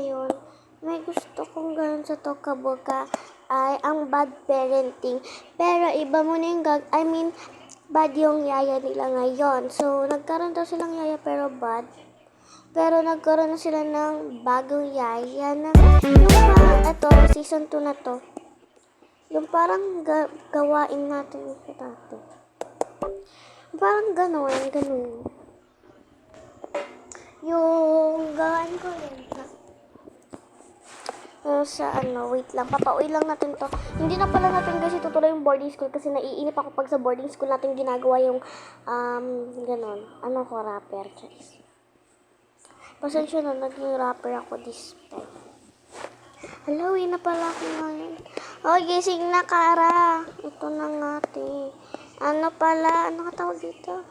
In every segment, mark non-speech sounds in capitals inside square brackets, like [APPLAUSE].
ngayon, may gusto kong gawin sa Tokaboka ay ang bad parenting. Pero iba mo na yung gag... I mean, bad yung yaya nila ngayon. So, nagkaroon daw silang yaya pero bad. Pero nagkaroon na sila ng bagong yaya na yung parang ito, season 2 na to. Yung parang ga- gawain natin sa dati. Parang gano'n, gano'n. Yung gawain ko yun yung sa ano, wait lang, papauwi lang natin to. Hindi na pala natin kasi tutuloy yung boarding school kasi naiinip ako pag sa boarding school natin ginagawa yung, um, ganon. Ano ko, rapper, guys. Pasensya na, naging rapper ako this time. Hello, na pala ako ngayon. Oh, gising na, Kara. Ito na nga, te. Ano pala, ano ka tawag dito?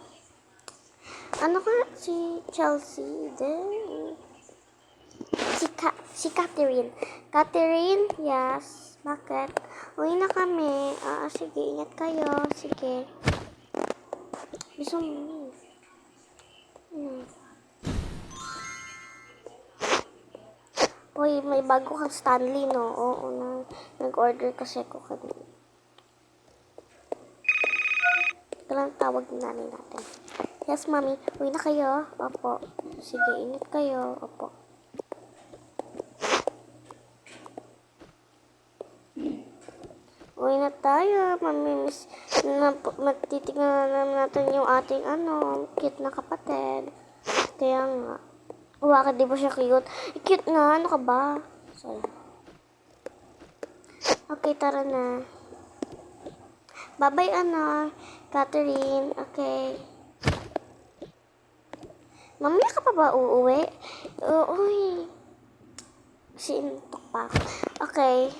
Ano ka? Si Chelsea. Then, Ka si Catherine. Catherine, yes. Bakit? Uwi na kami. Ah, sige, ingat kayo. Sige. Gusto mo. Hmm. Uy, may bago kang Stanley, no? Oo, na, nag-order kasi ako kanina. Ito lang tawag na natin. Yes, mami. Uwi na kayo. Opo. Sige, ingat kayo. Opo. Uwi na tayo. Mamimiss. Na, magtitignan na natin yung ating ano, cute na kapatid. Kaya nga. Bakit di ba siya cute? Eh, cute na. Ano ka ba? Sorry. Okay, tara na. Bye-bye, ano. Catherine. Okay. Mamaya ka pa ba uuwi? Uh, uy. Sintok pa ako. Okay.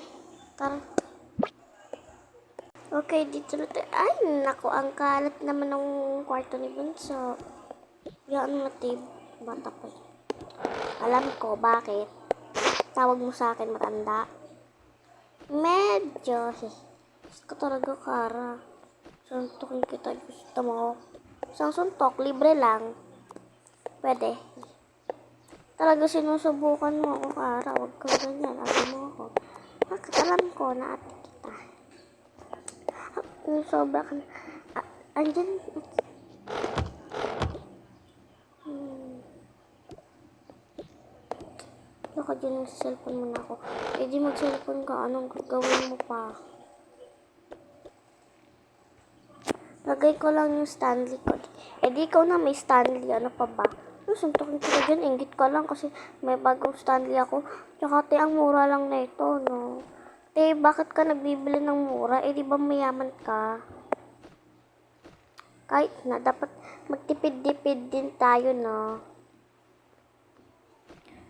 Tara. Okay, dito na tayo. Ay, naku, ang kalat naman ng kwarto ni Bunso. Yan mo, Tib. Bata pa yun. Alam ko, bakit? Tawag mo sa akin matanda. Medyo. Gusto ko talaga, Kara. Suntokin kita. Gusto mo. Isang suntok, libre lang. Pwede. Talaga sinusubukan mo ako, Kara. Huwag kang ganyan. Alam mo ako. Bakit alam ko na. Ah, Yung sobra ka na. Ah, andyan. Hmm. Baka dyan sa cellphone mo na ako. Eh di mag-cellphone ka. Anong gagawin mo pa? Lagay ko lang yung Stanley ko. Eh di ikaw na may Stanley. Ano pa ba? Ano, suntukin ko na dyan. Ingit ka lang kasi may bagong Stanley ako. Tsaka te, ang mura lang na ito, no? Te, bakit ka nagbibili ng mura? Eh di ba mayaman ka? Kahit na, dapat magtipid-dipid din tayo, no?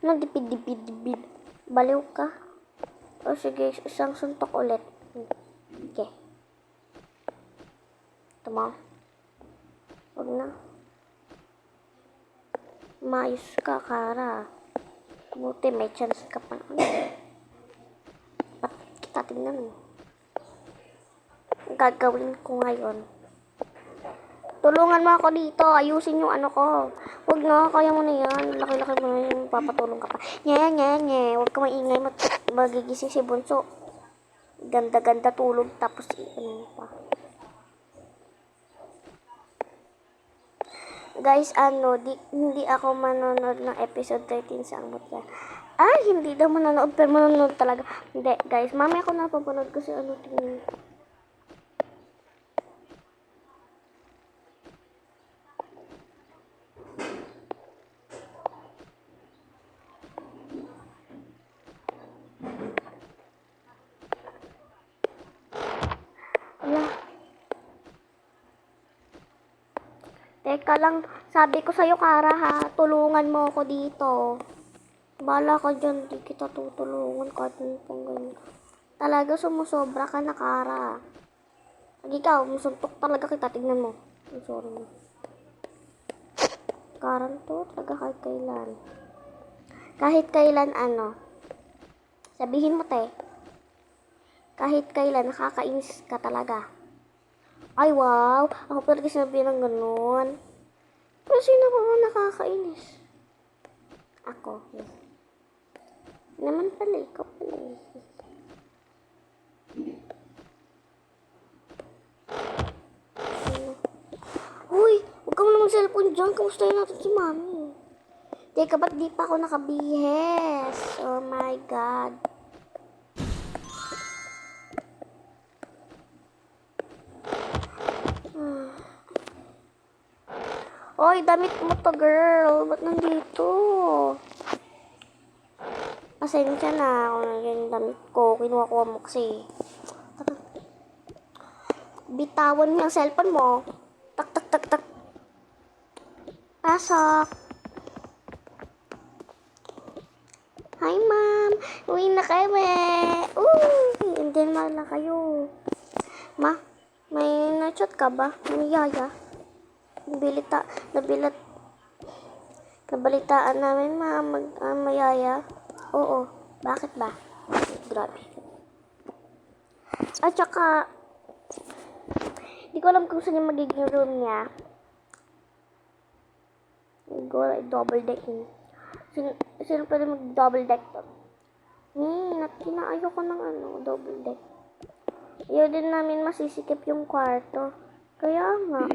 Ano dipid-dipid-dipid? Baliw ka? O sige, isang suntok ulit. Okay. Mo. Huwag na. Maayos ka, Kara. Buti may chance ka pa. Kita tingnan mo? Gagawin ko ngayon. Tulungan mo ako dito. Ayusin yung ano ko. Huwag na. Kaya mo na yan. Laki-laki mo na yung papatulong ka pa. Nye, nye, nye. Huwag ka maingay. Mag magigising si Bunso. Ganda-ganda tulog. Tapos, ano pa. Guys, ano, di, hindi ako manonood ng episode 13 sa Angmut Ay, hindi daw manonood, pero manonood talaga. Hindi, guys, mami ako napapanood kasi ano, tingin. Teka lang, sabi ko sa'yo, Kara, ha, tulungan mo ako dito. Bala ka dyan, di kita tutulungan kahit ano pang ganyan. Talaga sumusobra ka na, Kara. Pag ikaw, musuntok talaga kita, tignan mo. Ang sorry mo. Karan to, talaga kahit kailan. Kahit kailan, ano. Sabihin mo, te. Kahit kailan, nakakainis ka talaga. Ay, wow. Ako talaga sinabi ng ganun. Pero sino pa ba nakakainis? Ako. Yes. Naman pala, ikaw pala eh. Uy, huwag ka muna mag-cellphone dyan. Kamustahin natin si mami. Teka, ba't di pa ako nakabihes? Oh my God. Oy, damit mo to, girl. Ba't nandito? Pasensya na ako na yung damit ko. Kinuha-kuha mo kasi. Bitawan mo yung cellphone mo. Tak, tak, tak, tak. Pasok. Hi, ma'am. Uwi na kami. Uy, hindi na kayo. Ma, may na-chat ka ba? May yaya? Nabilita, nabilat, nabalitaan namin ma, mag, ah, mayaya. Oo, bakit ba? Grabe. At saka, di ko alam kung saan yung magiging room niya. Siguro, double deck niya. Sino, sino pwede mag-double deck to? Hmm, kinaayo ko ng ano, double deck. Ayaw din namin masisikip yung kwarto. Kaya nga.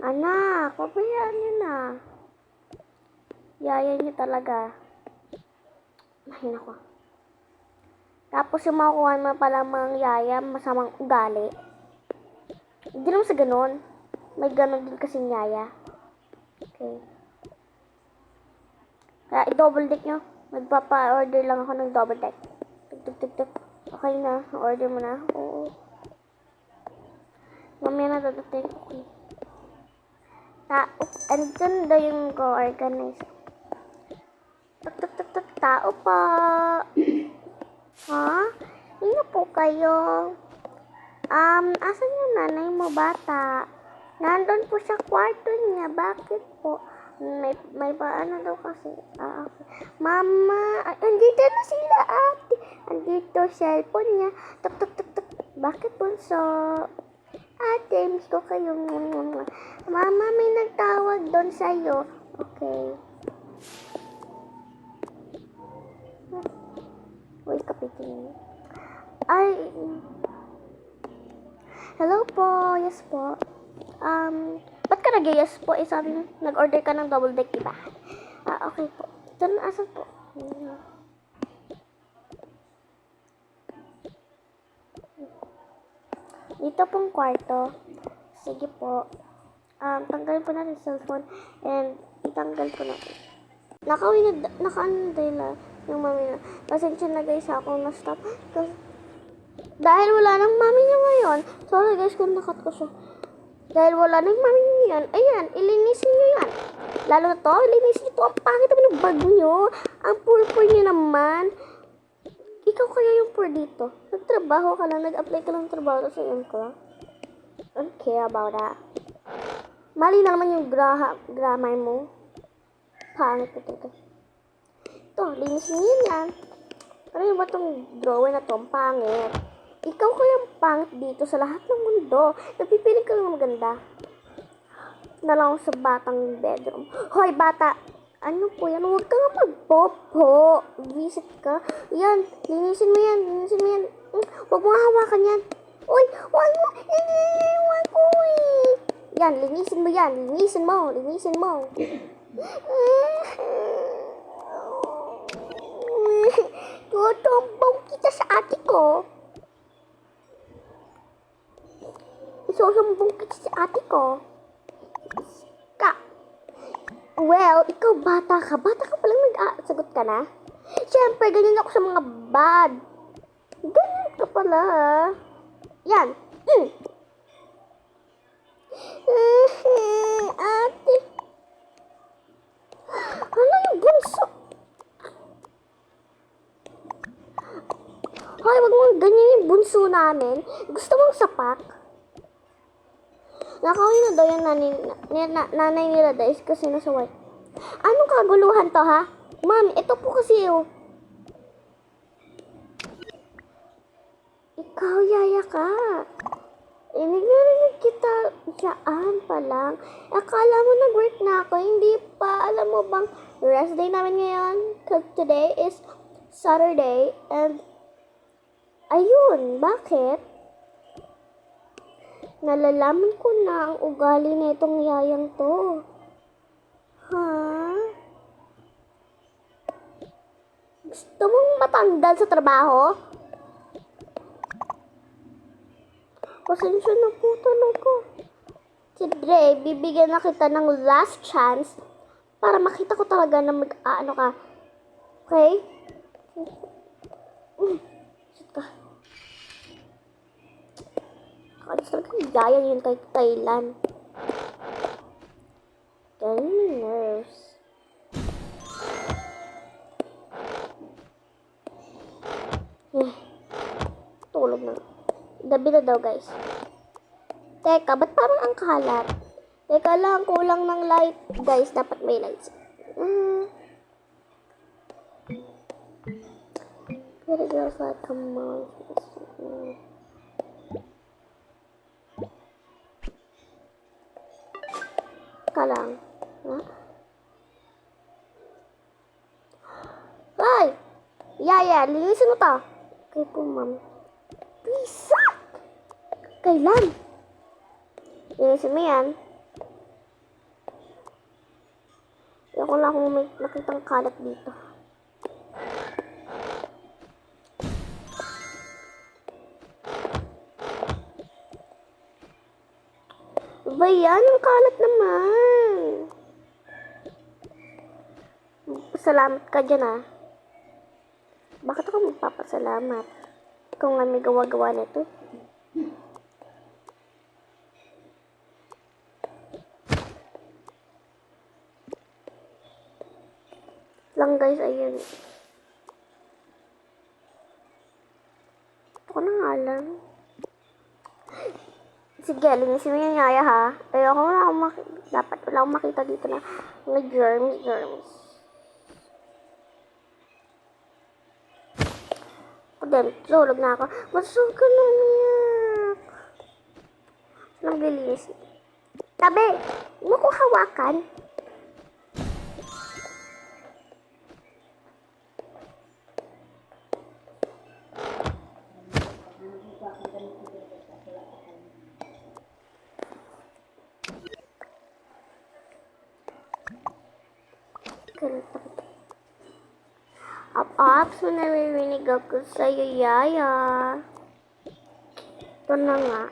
Anak, pabayaan niyo na. Yaya niyo talaga. Ay, nako. Tapos yung makukuha mo pala mga yaya, masamang ugali. Hindi naman sa ganun. May ganun din kasing yaya. Okay. Kaya i-double deck nyo. Magpapa-order lang ako ng double deck. Tuk, tuk, tuk, tuk. Okay na. Order mo na. Oo. Mamaya na dadating. Okay. Tao. Andun daw yung go-organize. Tuk, tuk, tuk, tuk. Tao pa. ha? Sino po kayo? Um, asan yung nanay mo bata? Nandun po sa kwarto niya. Bakit po? May, may paano daw kasi. Ah, okay. Mama, ay, andito na sila ate. Andito cellphone niya. Tuk, tuk, tuk, tuk. Bakit po so? Ate, miss ko kayo. Mama, may nagtawag doon sa'yo. Okay. Uy, kapitin. Ay, hello po. Yes po. Um, ba't ka nag-yes po? Eh, sabi mo, nag-order ka ng double deck, diba? Ah, okay po. Na, asan po? Dito pong kwarto. Sige po. Um, tanggalin po natin cellphone and itanggal po natin. Nakauwi na, naka-ano yung mami na. Pasensya na guys ako na-stop. Dahil wala nang mami niya ngayon. Sorry guys kung nakat ko siya. Dahil wala nang mami niya yan. Ayan, ilinisin niyo yan. Lalo na to, ilinisin niyo to. Ang pangit naman ng bag niyo. Ang purpur niyo naman. Ikaw kaya yung poor dito. Nagtrabaho ka lang, nag-apply ka lang ng trabaho sa yun ko. I don't care about that. Mali na naman yung graha, grammar mo. Pangit ko talaga. Ito, linisin niyo yan. Ano ba itong drawing na to? Ang pangit. Ikaw kaya ang pangit dito sa lahat ng mundo. Napipili ka lang maganda. Na lang sa batang bedroom. Hoy, bata! Ano po yan? Huwag ka nga magpopo. Visit ka. Yan, linisin mo yan. Linisin mo yan. Hmm, Huwag mo hawakan yan. Uy, huwag mo. Iniiwan ko eh. Yan, linisin mo yan. Linisin mo. Linisin mo. [LAUGHS] [LAUGHS] Tutumbong kita sa ate ko. Isusumbong kita sa ate ko. Ka. Well, ikaw bata ka. Bata ka palang nag-sagot ka na. Siyempre, ganyan ako sa mga bad. Ganyan ka pala. Yan. Mm. Ate. Ano yung bunso? Hoy, wag mong ganyan yung bunso namin. Gusto mong sapak? Nakawin na daw yung nanay, na, nanay nila guys kasi nasa white. Anong kaguluhan to ha? Ma'am, ito po kasi oh. Ikaw, yaya ka. Narinig kita saan pa lang. Akala mo nag-work na ako, hindi pa. Alam mo bang rest day namin ngayon? Cause today is Saturday and ayun, bakit? Nalalaman ko na ang ugali na itong yayang to. Ha? Gusto mong matanggal sa trabaho? Pasensya na po talaga. Si Dre, bibigyan na kita ng last chance para makita ko talaga na mag ano ka. Okay? Mm, shit ka. Kakalis talaga yung gaya yun kay Thailand. Ganun yung nerves. Eh, tulog na. Gabi na daw, guys. Teka, ba't parang ang kalat? Teka lang, kulang ng light. Guys, dapat may lights. Mm. Pretty girls like, come on. Mm. Teka lang. Ha? Ay! Yaya, linisin mo to. Okay po, ma'am. Bisa! Kailan? Linisin mo yan. Ayoko na kung may nakitang kalat dito. Ba yan? Ang kalat naman. Salamat ka dyan ah. Bakit ako magpapasalamat? Kung nga may gawa-gawa nito. lang guys, ayun. Ako na nga lang. Sige, linisin mo yung yaya ha. Ayoko na ako mak- dapat wala akong makita dito na mga germs, germs. Din, tulog na ako. Masog ka na umiyak. Naglilinis. Tabi, mo ko hawakan. Up-ups, may naririnig ako sa'yo, Yaya. Ito na nga.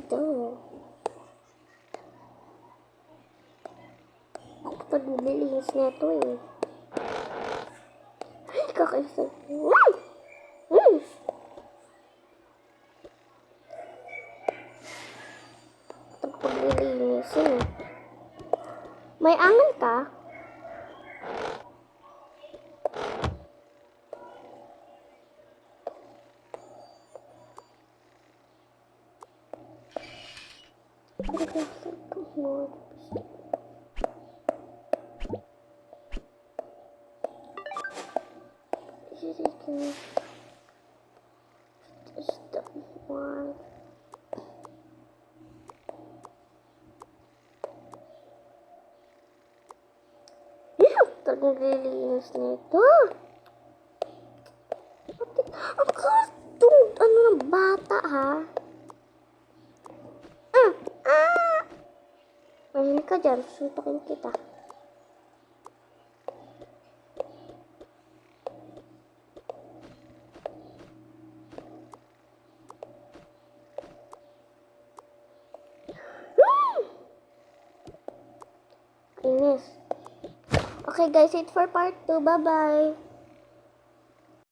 Ito. Ako pa nililinis na ito eh. Ay, kakaisa. Mm! Mm! Ito pa nililinisin eh. May angan ka? Just the one. Ew! Talagang nililinis na ito. Pati, ang kartong, ano ng bata, ha? Ah! Ah! Mahilig ka dyan, susuntukin kita. Guys, wait for part 2. Bye-bye.